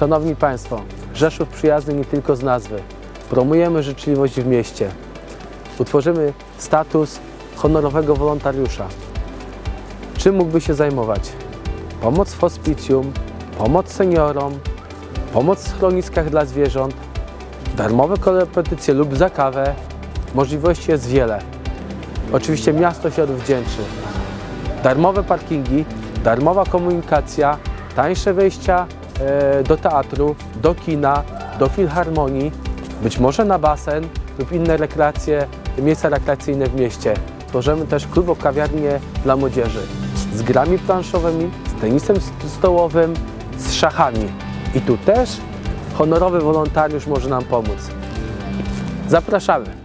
Szanowni Państwo, Rzeszów przyjazny nie tylko z nazwy. Promujemy życzliwość w mieście. Utworzymy status honorowego wolontariusza. Czym mógłby się zajmować? Pomoc w hospicjum, pomoc seniorom, pomoc w schroniskach dla zwierząt, darmowe korepetycje lub za kawę. Możliwości jest wiele. Oczywiście miasto się odwdzięczy. Darmowe parkingi, darmowa komunikacja, tańsze wejścia do teatru, do kina, do filharmonii, być może na basen lub inne rekreacje, miejsca rekreacyjne w mieście. Tworzymy też klub kawiarnię dla młodzieży z grami planszowymi, z tenisem stołowym, z szachami. I tu też honorowy wolontariusz może nam pomóc. Zapraszamy.